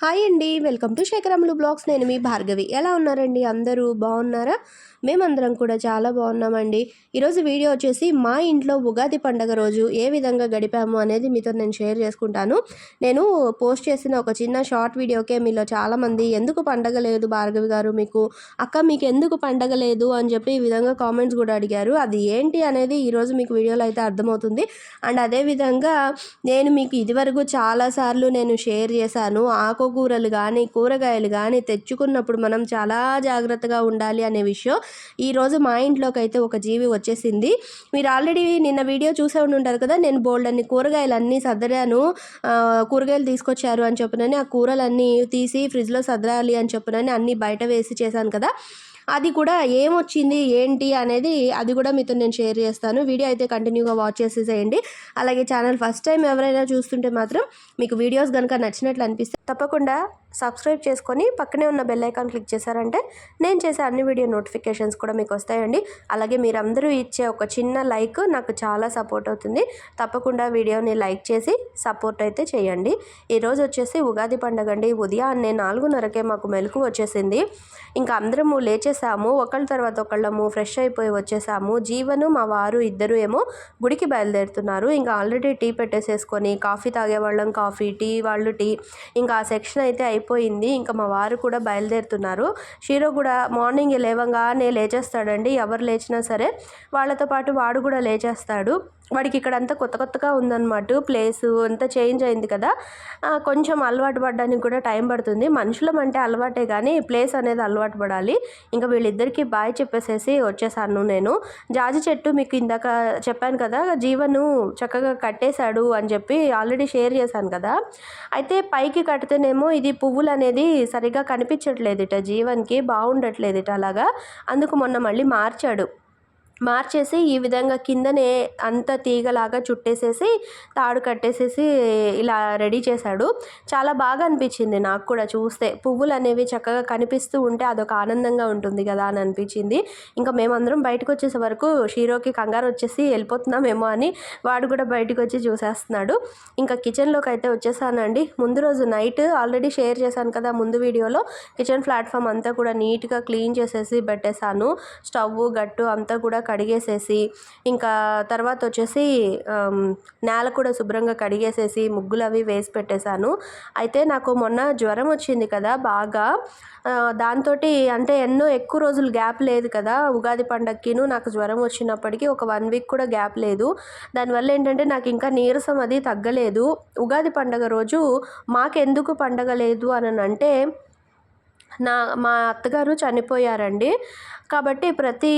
Hi అండి. Welcome to Sekharamulu blogs. నేను మీ భార్గవి. ఎలా ఉన్నారండి? అందరూ బాగున్నారా? మేమందరం కూడా చాలా బాగున్నామండి. ఈరోజు వీడియో వచ్చేసి మా ఇంట్లో ఉగాది పండగ రోజు ఏ విధంగా గడిపాము అనేది మీతో నేను షేర్ చేసుకుంటాను. నేను పోస్ట్ చేసిన ఒక చిన్న షార్ట్ వీడియోకే మీలో చాలామంది ఎందుకు పండగ లేదు భార్గవి గారు మీకు? అక్క మీకు ఎందుకు పండగ లేదు? అని చెప్పి ఈ విధంగా కామెంట్స్ కూడా అడిగారు. అది ఏంటి అనేది ఈరోజు మీకు వీడియోలో అయితే అర్థమవుతుంది. అండ్ అదేవిధంగా నేను మీకు ఇదివరకు చాలాసార్లు నేను షేర్ చేశాను. ఆకుకూరలు కానీ కూరగాయలు కానీ తెచ్చుకున్నప్పుడు మనం చాలా జాగ్రత్తగా ఉండాలి అనే విషయం ఈరోజు మా ఇంట్లోకి అయితే ఒక జీవి వచ్చేసింది. మీరు ఆల్రెడీ నిన్న వీడియో చూసే ఉండి ఉంటారు కదా నేను బోల్డ్ అన్ని కూరగాయలు అన్నీ సదరాను కూరగాయలు తీసుకొచ్చారు అని చెప్పినని ఆ కూరలన్నీ తీసి ఫ్రిడ్జ్లో సదరాలి అని చెప్పినని అన్నీ బయట వేసి చేశాను కదా. అది కూడా ఏమొచ్చింది ఏంటి అనేది అది కూడా మీతో నేను షేర్ చేస్తాను. వీడియో అయితే కంటిన్యూగా వాచ్ చేసేసేయండి. అలాగే ఛానల్ ఫస్ట్ టైం ఎవరైనా చూస్తుంటే మాత్రం మీకు వీడియోస్ కనుక నచ్చినట్లు అనిపిస్తే తప్పకుండా సబ్స్క్రైబ్ చేసుకొని పక్కనే ఉన్న బెల్ ఐకాన్ క్లిక్ చేశారంటే నేను చేసే అన్ని వీడియో నోటిఫికేషన్స్ కూడా మీకు వస్తాయండి. అలాగే మీరందరూ ఇచ్చే ఒక చిన్న లైక్ నాకు చాలా సపోర్ట్ అవుతుంది. తప్పకుండా వీడియోని లైక్ చేసి సపోర్ట్ అయితే చేయండి. ఈరోజు వచ్చేసి ఉగాది పండగ అండి. ఉదయాన్నే నాలుగున్నరకే మాకు మెలకు వచ్చేసింది. ఇంకా అందరము లేచేసాము. ఒకళ్ళ తర్వాత ఒకళ్ళము ఫ్రెష్ అయిపోయి వచ్చేసాము. జీవను మా వారు ఇద్దరు ఏమో గుడికి బయలుదేరుతున్నారు. ఇంకా ఆల్రెడీ టీ పెట్టేసేసుకొని కాఫీ తాగేవాళ్ళం. కాఫీ టీ వాళ్ళు టీ ఇంకా ఆ సెక్షన్ అయితే అయిపోయింది. ఇంకా మా వారు కూడా బయలుదేరుతున్నారు. షీరో కూడా మార్నింగ్ లేవగానే లేచేస్తాడండి. ఎవరు లేచినా సరే వాళ్ళతో పాటు వాడు కూడా లేచేస్తాడు. వాడికి ఇక్కడ అంతా కొత్త కొత్తగా ఉందన్నమాట. ప్లేస్ అంతా చేంజ్ అయింది కదా. కొంచెం అలవాటు పడడానికి కూడా టైం పడుతుంది. మనుషులం అంటే అలవాటే కానీ ప్లేస్ అనేది అలవాటు పడాలి. ఇంకా వీళ్ళిద్దరికీ బాయ్ చెప్పేసేసి వచ్చేసాను నేను. జాజి చెట్టు మీకు ఇందాక చెప్పాను కదా జీవను చక్కగా కట్టేశాడు అని చెప్పి ఆల్రెడీ షేర్ చేశాను కదా. అయితే పైకి కడితేనేమో ఇది పువ్వులు అనేది సరిగా కనిపించట్లేదుట జీవన్కి బాగుండట్లేదుట అలాగా. అందుకు మొన్న మళ్ళీ మార్చాడు. మార్చేసి ఈ విధంగా కిందనే అంత తీగలాగా చుట్టేసేసి తాడు కట్టేసేసి ఇలా రెడీ చేశాడు. చాలా బాగా అనిపించింది నాకు కూడా చూస్తే. పువ్వులు అనేవి చక్కగా కనిపిస్తూ ఉంటే అదొక ఆనందంగా ఉంటుంది కదా అని అనిపించింది. ఇంకా మేమందరం బయటకు వచ్చేసే వరకు షీరోకి కంగారు వచ్చేసి వెళ్ళిపోతున్నామేమో అని వాడు కూడా బయటకు వచ్చి చూసేస్తున్నాడు. ఇంకా కిచెన్లోకి అయితే వచ్చేసానండి. ముందు రోజు నైట్ ఆల్రెడీ షేర్ చేశాను కదా ముందు వీడియోలో. కిచెన్ ప్లాట్ఫామ్ అంతా కూడా నీట్గా క్లీన్ చేసేసి పెట్టేశాను. స్టవ్ గట్టు అంతా కూడా కడిగేసేసి ఇంకా తర్వాత వచ్చేసి నేల కూడా శుభ్రంగా కడిగేసేసి ముగ్గులు అవి వేసి పెట్టేశాను. అయితే నాకు మొన్న జ్వరం వచ్చింది కదా బాగా. దాంతో అంటే ఎన్నో ఎక్కువ రోజులు గ్యాప్ లేదు కదా. ఉగాది పండగకిను నాకు జ్వరం వచ్చినప్పటికీ ఒక వన్ వీక్ కూడా గ్యాప్ లేదు. దానివల్ల ఏంటంటే నాకు ఇంకా నీరసం అది తగ్గలేదు. ఉగాది పండగ రోజు మాకెందుకు పండగ లేదు అని అంటే నా మా అత్తగారు చనిపోయారండి. కాబట్టి ప్రతి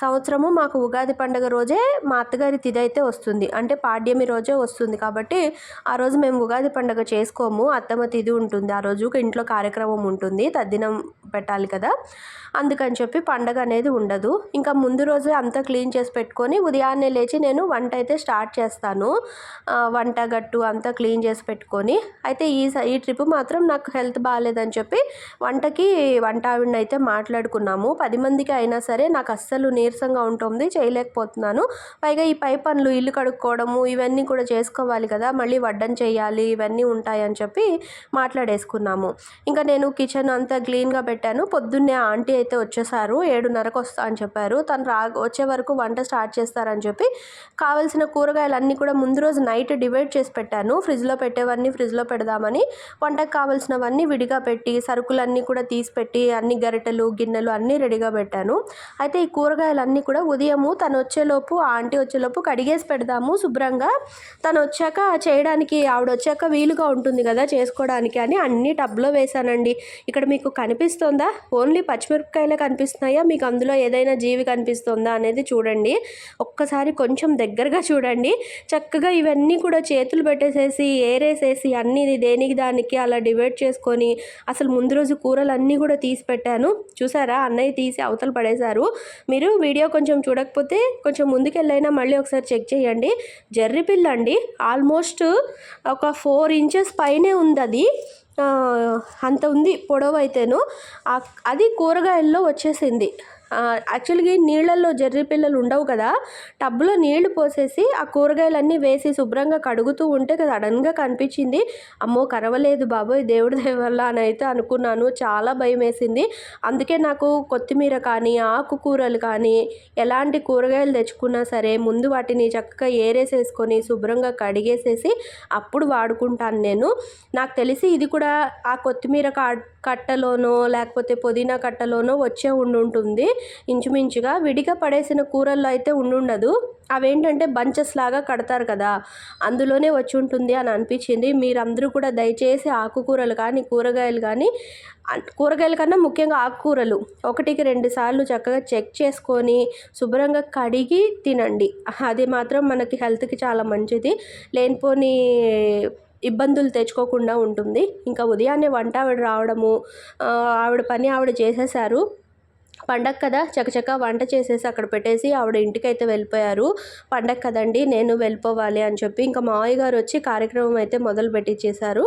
సంవత్సరము మాకు ఉగాది పండుగ రోజే మా అత్తగారి తిథి అయితే వస్తుంది. అంటే పాడ్యమి రోజే వస్తుంది కాబట్టి ఆ రోజు మేము ఉగాది పండుగ చేసుకోము. అత్తమ్మ తిథి ఉంటుంది. ఆ రోజు ఇంట్లో కార్యక్రమం ఉంటుంది. తద్దినం పెట్టాలి కదా. అందుకని చెప్పి పండగ అనేది ఉండదు. ఇంకా ముందు రోజే అంతా క్లీన్ చేసి పెట్టుకొని ఉదయాన్నే లేచి నేను వంట అయితే స్టార్ట్ చేస్తాను. వంట గట్టు అంతా క్లీన్ చేసి పెట్టుకొని. అయితే ఈ ఈ ట్రిప్ మాత్రం నాకు హెల్త్ బాగాలేదని చెప్పి వంటకి వంట ఆవిడని అయితే మాట్లాడుకున్నాము. పది మందికి అయినా సరే నాకు అస్సలు నీరసంగా ఉంటుంది చేయలేకపోతున్నాను. పైగా ఈ పై పనులు ఇల్లు కడుక్కోవడము ఇవన్నీ కూడా చేసుకోవాలి కదా మళ్ళీ వడ్డం చేయాలి ఇవన్నీ ఉంటాయని చెప్పి మాట్లాడేసుకున్నాము. ఇంకా నేను కిచెన్ అంతా క్లీన్గా పెట్టాను. పొద్దున్నే ఆంటీ అయితే వచ్చేసారు ఏడున్నరకు వస్తా అని చెప్పారు. తను రా వచ్చే వరకు వంట స్టార్ట్ చేస్తారని చెప్పి కావలసిన కూరగాయలన్నీ కూడా ముందు రోజు నైట్ డివైడ్ చేసి పెట్టాను. ఫ్రిడ్జ్లో పెట్టేవన్నీ ఫ్రిడ్జ్లో పెడదామని వంటకు కావాల్సినవన్నీ విడిగా పెట్టి సరుకులన్నీ కూడా తీసి పెట్టి అన్ని గరిటెలు గిన్నెలు అన్నీ రెడీ రెడీగా పెట్టాను. అయితే ఈ కూరగాయలన్నీ కూడా ఉదయము తను వచ్చేలోపు ఆంటీ వచ్చేలోపు కడిగేసి పెడదాము శుభ్రంగా. తను వచ్చాక చేయడానికి ఆవిడ వచ్చాక వీలుగా ఉంటుంది కదా చేసుకోవడానికి అని అన్ని టబ్లో వేశానండి. ఇక్కడ మీకు కనిపిస్తుందా? ఓన్లీ పచ్చిమిరపకాయలే కనిపిస్తున్నాయా? మీకు అందులో ఏదైనా జీవి కనిపిస్తుందా అనేది చూడండి. ఒక్కసారి కొంచెం దగ్గరగా చూడండి. చక్కగా ఇవన్నీ కూడా చేతులు పెట్టేసేసి ఏరేసేసి అన్ని దేనికి దానికి అలా డివైడ్ చేసుకొని అసలు ముందు రోజు కూరలు అన్నీ కూడా తీసి పెట్టాను. చూసారా? అన్నయ్య తీసి తీసి అవతల పడేశారు. మీరు వీడియో కొంచెం చూడకపోతే కొంచెం ముందుకెళ్ళైనా మళ్ళీ ఒకసారి చెక్ చేయండి. జర్రి పిల్ల అండి. ఆల్మోస్ట్ ఒక ఫోర్ ఇంచెస్ పైనే ఉంది అది అంత ఉంది పొడవు అయితేను అది కూరగాయల్లో వచ్చేసింది. యాక్చువల్గా నీళ్ళల్లో జర్రి పిల్లలు ఉండవు కదా టబ్లో నీళ్ళు పోసేసి ఆ కూరగాయలన్నీ వేసి శుభ్రంగా కడుగుతూ ఉంటే సడన్గా కనిపించింది. అమ్మో కరవలేదు బాబోయ్ దేవుడి దయ వల్ల అని అయితే అనుకున్నాను. చాలా భయం వేసింది. అందుకే నాకు కొత్తిమీర కానీ ఆకుకూరలు కానీ ఎలాంటి కూరగాయలు తెచ్చుకున్నా సరే ముందు వాటిని చక్కగా ఏరేసేసుకొని శుభ్రంగా కడిగేసేసి అప్పుడు వాడుకుంటాను నేను. నాకు తెలిసి ఇది కూడా ఆ కొత్తిమీర కా కట్టలోనో లేకపోతే పుదీనా కట్టలోనో వచ్చే ఉండుంటుంది. ఇంచుమించుగా విడిగా పడేసిన కూరల్లో అయితే ఉండుండదు. అవేంటంటే బంచెస్ లాగా కడతారు కదా అందులోనే వచ్చి ఉంటుంది అని అనిపించింది. మీరందరూ కూడా దయచేసి ఆకుకూరలు కానీ కూరగాయలు కానీ కూరగాయల కన్నా ముఖ్యంగా ఆకుకూరలు ఒకటికి రెండు సార్లు చక్కగా చెక్ చేసుకొని శుభ్రంగా కడిగి తినండి. అది మాత్రం మనకి హెల్త్కి చాలా మంచిది. లేనిపోని ఇబ్బందులు తెచ్చుకోకుండా ఉంటుంది. ఇంకా ఉదయాన్నే వంట ఆవిడ రావడము ఆవిడ పని ఆవిడ చేసేసారు పండగ కదా చకచక వంట చేసేసి అక్కడ పెట్టేసి ఆవిడ ఇంటికైతే వెళ్ళిపోయారు. పండగ కదండి నేను వెళ్ళిపోవాలి అని చెప్పి ఇంకా మావయ్య గారు వచ్చి కార్యక్రమం అయితే మొదలు పెట్టించేశారు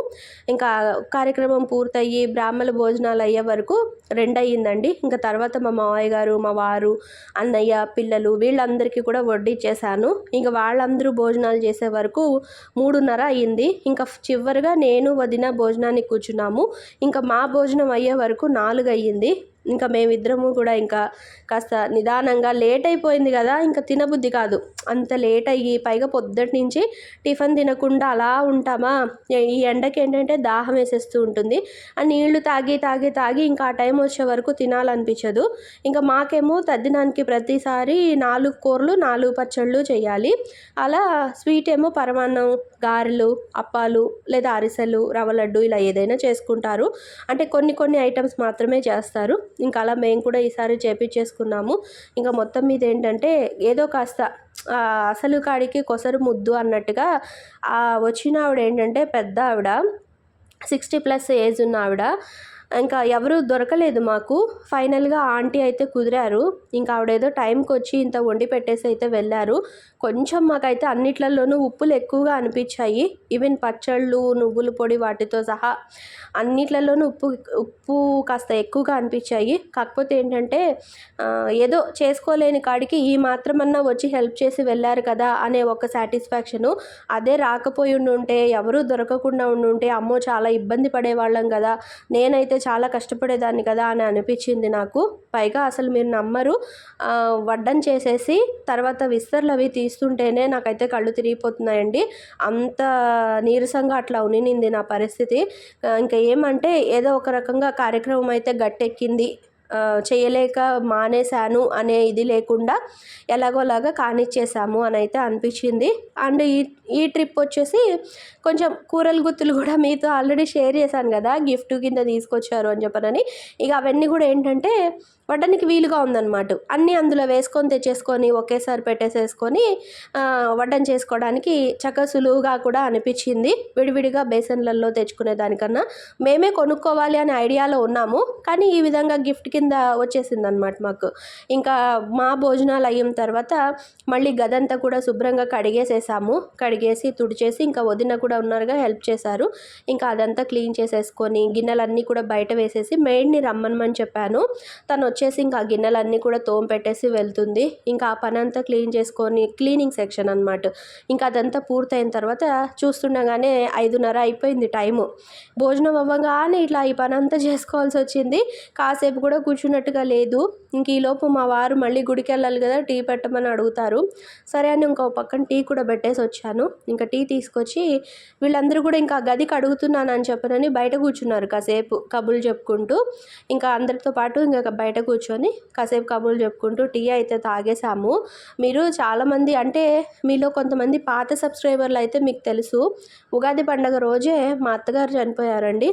ఇంకా కార్యక్రమం పూర్తయ్యి బ్రాహ్మణ భోజనాలు అయ్యే వరకు రెండు అయ్యిందండి ఇంకా తర్వాత మా మావయ్య గారు మా వారు అన్నయ్య పిల్లలు వీళ్ళందరికీ కూడా వడ్డిచ్చేసాను ఇంకా వాళ్ళందరూ భోజనాలు చేసే వరకు మూడున్నర అయ్యింది. ఇంకా చివరిగా నేను వదిన భోజనానికి కూర్చున్నాము. ఇంకా మా భోజనం అయ్యే వరకు నాలుగు అయ్యింది ఇంకా మేమిద్దరము కూడా ఇంకా కాస్త నిదానంగా లేట్ అయిపోయింది కదా ఇంకా తినబుద్ధి కాదు. అంత లేట్ అయ్యి పైగా పొద్దుటి నుంచి టిఫిన్ తినకుండా అలా ఉంటామా? ఈ ఎండకి ఏంటంటే దాహం వేసేస్తూ ఉంటుంది. ఆ నీళ్ళు తాగి తాగి తాగి ఇంకా ఆ టైం వచ్చే వరకు తినాలనిపించదు. ఇంకా మాకేమో తద్దినానికి ప్రతిసారి నాలుగు కూరలు నాలుగు పచ్చళ్ళు చేయాలి. అలా స్వీట్ ఏమో పరమాన్నం గారెలు అప్పాలు లేదా అరిసెలు రవ్వ లడ్డు ఇలా ఏదైనా చేసుకుంటారు. అంటే కొన్ని కొన్ని ఐటమ్స్ మాత్రమే చేస్తారు. ఇంకా అలా మేము కూడా ఈసారి చేపించేసుకున్నాము. ఇంకా మొత్తం మీద ఏంటంటే ఏదో కాస్త అసలు కాడికి కొసరు ముద్దు అన్నట్టుగా వచ్చిన ఆవిడ ఏంటంటే పెద్ద ఆవిడ. సిక్స్టీ ప్లస్ ఏజ్ ఉన్న ఆవిడ. ఇంకా ఎవరు దొరకలేదు మాకు. ఫైనల్గా ఆంటీ అయితే కుదిరారు. ఇంకా ఆవిడేదో టైంకి వచ్చి ఇంత వండి పెట్టేసి అయితే వెళ్ళారు. కొంచెం మాకైతే అన్నిట్లలోనూ ఉప్పులు ఎక్కువగా అనిపించాయి. ఈవెన్ పచ్చళ్ళు నువ్వుల పొడి వాటితో సహా అన్నిట్లలోనూ ఉప్పు ఉప్పు కాస్త ఎక్కువగా అనిపించాయి. కాకపోతే ఏంటంటే ఏదో చేసుకోలేని కాడికి ఈ మాత్రమన్నా వచ్చి హెల్ప్ చేసి వెళ్ళారు కదా అనే ఒక సాటిస్ఫాక్షను. అదే రాకపోయి ఉండుంటే ఎవరూ దొరకకుండా ఉండుంటే అమ్మో చాలా ఇబ్బంది పడేవాళ్ళం కదా. నేనైతే చాలా కష్టపడేదాన్ని కదా అని అనిపించింది నాకు. పైగా అసలు మీరు నమ్మరు. వడ్డం చేసేసి తర్వాత విస్తర్లు అవి తీస్తుంటేనే నాకైతే కళ్ళు తిరిగిపోతున్నాయండి. అంత నీరసంగా అట్లా ఉనినింది నా పరిస్థితి. ఇంకా ఏమంటే ఏదో ఒక రకంగా కార్యక్రమం అయితే గట్టెక్కింది. చేయలేక మానేశాను అనే ఇది లేకుండా ఎలాగోలాగా కానిచ్చేసాము అని అయితే అనిపించింది. అండ్ ఈ ఈ ట్రిప్ వచ్చేసి కొంచెం కూరల గుత్తులు కూడా మీతో ఆల్రెడీ షేర్ చేశాను కదా గిఫ్ట్ కింద తీసుకొచ్చారు అని చెప్పనని. ఇక అవన్నీ కూడా ఏంటంటే వడ్డానికి వీలుగా ఉందన్నమాట. అన్నీ అందులో వేసుకొని తెచ్చేసుకొని ఒకేసారి పెట్టేసేసుకొని వడ్డం చేసుకోవడానికి చక్కగా సులువుగా కూడా అనిపించింది. విడివిడిగా బేసన్లలో తెచ్చుకునే దానికన్నా మేమే కొనుక్కోవాలి అనే ఐడియాలో ఉన్నాము. కానీ ఈ విధంగా గిఫ్ట్ కింద వచ్చేసింది అనమాట మాకు. ఇంకా మా భోజనాలు అయిన తర్వాత మళ్ళీ గదంతా కూడా శుభ్రంగా కడిగేసేసాము. కడిగేసి తుడిచేసి ఇంకా వదిన కూడా ఉన్నారుగా హెల్ప్ చేశారు. ఇంకా అదంతా క్లీన్ చేసేసుకొని గిన్నెలన్నీ కూడా బయట వేసేసి మెయిడ్ని రమ్మనమని చెప్పాను. తను వచ్చి వచ్చేసి ఇంకా ఆ గిన్నెలన్నీ కూడా తోమ పెట్టేసి వెళ్తుంది. ఇంకా ఆ పని అంతా క్లీన్ చేసుకొని క్లీనింగ్ సెక్షన్ అనమాట ఇంకా అదంతా పూర్తయిన తర్వాత చూస్తుండగానే ఐదున్నర అయిపోయింది టైము. భోజనం అవ్వగానే ఇట్లా ఈ పని అంతా చేసుకోవాల్సి వచ్చింది. కాసేపు కూడా కూర్చున్నట్టుగా లేదు. ఇంక ఈలోపు మా వారు మళ్ళీ గుడికి వెళ్ళాలి కదా టీ పెట్టమని అడుగుతారు. సరే అని ఇంకో పక్కన టీ కూడా పెట్టేసి వచ్చాను. ఇంకా టీ తీసుకొచ్చి వీళ్ళందరూ కూడా ఇంకా గదికి అడుగుతున్నాను అని చెప్పనని బయట కూర్చున్నారు కాసేపు కబుర్లు చెప్పుకుంటూ. ఇంకా అందరితో పాటు ఇంకా బయట కూర్చొని కాసేపు కబుర్లు చెప్పుకుంటూ టీ అయితే తాగేసాము మీరు చాలామంది అంటే మీలో కొంతమంది పాత సబ్స్క్రైబర్లు అయితే మీకు తెలుసు. ఉగాది పండగ రోజే మా అత్తగారు చనిపోయారండి.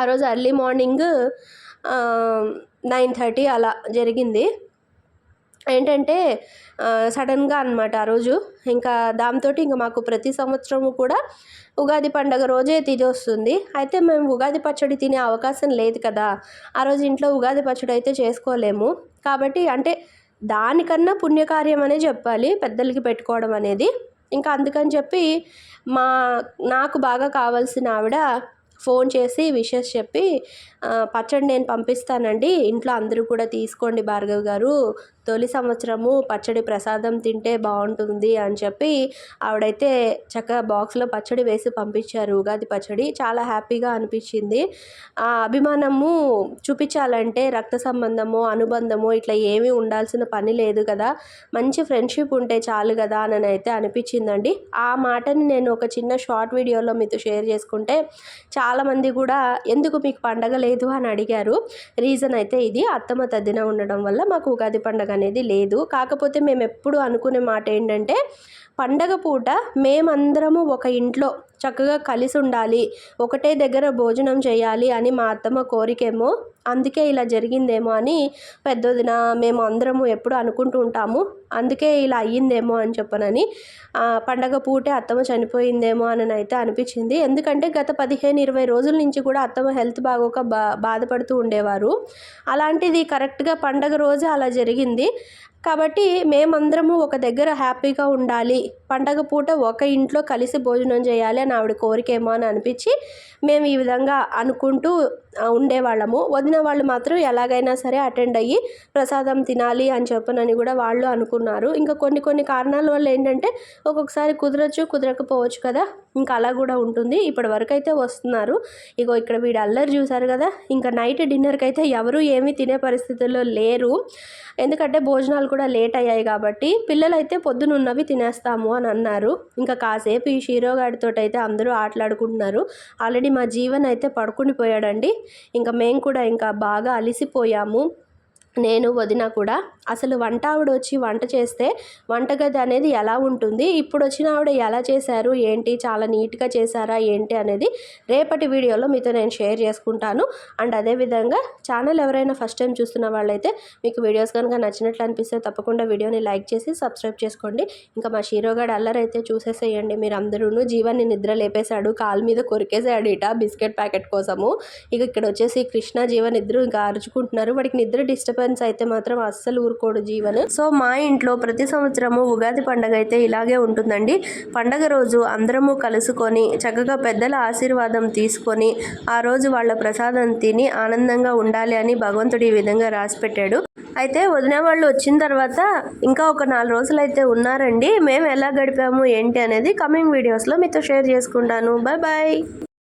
ఆ రోజు ఎర్లీ మార్నింగ్ నైన్ థర్టీ అలా జరిగింది. ఏంటంటే సడన్గా అనమాట ఆ రోజు. ఇంకా దాంతో ఇంకా మాకు ప్రతి సంవత్సరము కూడా ఉగాది పండగ రోజే తిది వస్తుంది. అయితే మేము ఉగాది పచ్చడి తినే అవకాశం లేదు కదా. ఆ రోజు ఇంట్లో ఉగాది పచ్చడి అయితే చేసుకోలేము. కాబట్టి అంటే దానికన్నా పుణ్యకార్యం అనే చెప్పాలి పెద్దలకి పెట్టుకోవడం అనేది. ఇంకా అందుకని చెప్పి మా నాకు బాగా కావాల్సిన ఆవిడ ఫోన్ చేసి విషెస్ చెప్పి పచ్చడి నేను పంపిస్తానండి. ఇంట్లో అందరూ కూడా తీసుకోండి భార్గవ్ గారు. తొలి సంవత్సరము పచ్చడి ప్రసాదం తింటే బాగుంటుంది అని చెప్పి ఆవిడైతే చక్కగా బాక్స్లో పచ్చడి వేసి పంపించారు ఉగాది పచ్చడి. చాలా హ్యాపీగా అనిపించింది. ఆ అభిమానము చూపించాలంటే రక్త సంబంధము అనుబంధము ఇట్లా ఏమీ ఉండాల్సిన పని లేదు కదా. మంచి ఫ్రెండ్షిప్ ఉంటే చాలు కదా అని అయితే అనిపించిందండి. ఆ మాటని నేను ఒక చిన్న షార్ట్ వీడియోలో మీతో షేర్ చేసుకుంటే చాలామంది కూడా ఎందుకు మీకు పండగ లేదు అని అడిగారు. రీజన్ అయితే ఇది. అత్తమ్మ తద్దిన ఉండడం వల్ల మాకు ఉగాది పండగ అనేది లేదు. కాకపోతే మేము ఎప్పుడు అనుకునే మాట ఏంటంటే పండగ పూట మేమందరము ఒక ఇంట్లో చక్కగా కలిసి ఉండాలి ఒకటే దగ్గర భోజనం చేయాలి అని మా అత్తమ్మ కోరికేమో అందుకే ఇలా జరిగిందేమో అని పెద్దదిన మేము అందరము ఎప్పుడు అనుకుంటూ ఉంటాము. అందుకే ఇలా అయ్యిందేమో అని చెప్పనని పండగ పూటే అత్తమ్మ చనిపోయిందేమో అని అయితే అనిపించింది. ఎందుకంటే గత పదిహేను ఇరవై రోజుల నుంచి కూడా అత్తమ్మ హెల్త్ బాగోక బా బాధపడుతూ ఉండేవారు. అలాంటిది కరెక్ట్గా పండగ రోజు అలా జరిగింది. కాబట్టి మేమందరము ఒక దగ్గర హ్యాపీగా ఉండాలి. పండగ పూట ఒక ఇంట్లో కలిసి భోజనం చేయాలి అని ఆవిడ కోరికేమో అని అనిపించి మేము ఈ విధంగా అనుకుంటూ ఉండేవాళ్ళము. వదిన వాళ్ళు మాత్రం ఎలాగైనా సరే అటెండ్ అయ్యి ప్రసాదం తినాలి అని చెప్పనని కూడా వాళ్ళు అనుకున్నారు. ఇంకా కొన్ని కొన్ని కారణాల వల్ల ఏంటంటే ఒక్కొక్కసారి కుదరచ్చు కుదరకపోవచ్చు కదా. ఇంకా అలా కూడా ఉంటుంది. ఇప్పటి వరకు అయితే వస్తున్నారు. ఇగో ఇక్కడ వీడు అల్లరి చూశారు కదా ఇంకా నైట్ డిన్నర్కి అయితే ఎవరు ఏమీ తినే పరిస్థితుల్లో లేరు. ఎందుకంటే భోజనాలు కూడా లేట్ అయ్యాయి కాబట్టి పిల్లలైతే పొద్దునున్నవి తినేస్తాము అని అన్నారు. ఇంకా కాసేపు ఈ షీరోగాడితో అయితే అందరూ ఆటలాడుకుంటున్నారు. ఆల్రెడీ మా జీవన్ అయితే పడుకుని పోయాడండి ఇంకా మేము కూడా ఇంకా బాగా అలిసిపోయాము. నేను వదిన కూడా అసలు వంట ఆవిడ వచ్చి వంట చేస్తే వంటగది అనేది ఎలా ఉంటుంది? ఇప్పుడు వచ్చిన ఆవిడ ఎలా చేశారు? ఏంటి? చాలా నీట్గా చేశారా? ఏంటి? అనేది రేపటి వీడియోలో మీతో నేను షేర్ చేసుకుంటాను. అండ్ అదేవిధంగా ఛానల్ ఎవరైనా ఫస్ట్ టైం చూస్తున్న వాళ్ళైతే మీకు వీడియోస్ కనుక నచ్చినట్లు అనిపిస్తే తప్పకుండా వీడియోని లైక్ చేసి సబ్స్క్రైబ్ చేసుకోండి. ఇంకా మా షీరోగాడు అల్లరైతే చూసేసేయండి. మీరు అందరూ జీవాన్ని నిద్ర లేపేశాడు. కాలు మీద కొరికేసాడు ఇట బిస్కెట్ ప్యాకెట్ కోసము. ఇక ఇక్కడ వచ్చేసి కృష్ణ జీవన్ ఇద్దరు ఇంకా అరుచుకుంటున్నారు. వాడికి నిద్ర డిస్టర్బ్ సర్పంచ్ అయితే మాత్రం అస్సలు ఊరుకోడు జీవన్. సో మా ఇంట్లో ప్రతి సంవత్సరము ఉగాది పండగ అయితే ఇలాగే ఉంటుందండి. పండగ రోజు అందరము కలుసుకొని చక్కగా పెద్దల ఆశీర్వాదం తీసుకొని ఆ రోజు వాళ్ళ ప్రసాదం తిని ఆనందంగా ఉండాలి అని భగవంతుడు ఈ విధంగా రాసి పెట్టాడు అయితే వదిన వాళ్ళు వచ్చిన తర్వాత ఇంకా ఒక నాలుగు రోజులు అయితే ఉన్నారండి. మేము ఎలా గడిపాము ఏంటి అనేది కమింగ్ వీడియోస్లో మీతో షేర్ చేసుకుంటాను. Bye bye